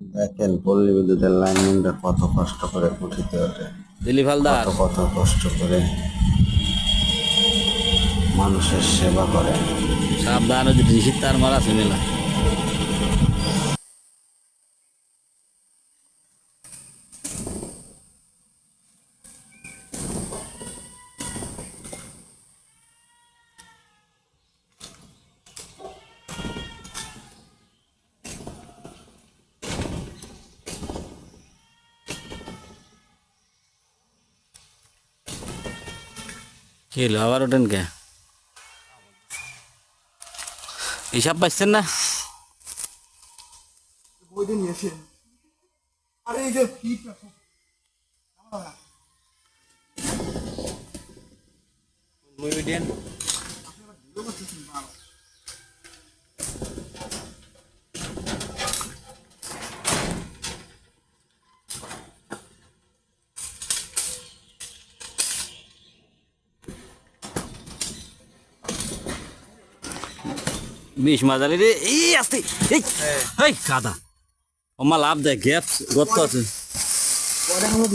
দেখেন পল্লী বিদ্যুতের লাইনম্যানরা কত কষ্ট করে উঠিতে ওঠে। দিলীপ হালদার কত কষ্ট করে মানুষের সেবা করে। সাবধান তার মারা মেলা কি হলো আবার ওঠেন কে? হিসাব পাচ্ছেন না? বইটা নিয়ে বিষ মাজালি রে, এই আসতে, এই এই, কাদা। ওমা লাভ দেয় গ্যাপ গর্ত আছে। আমরা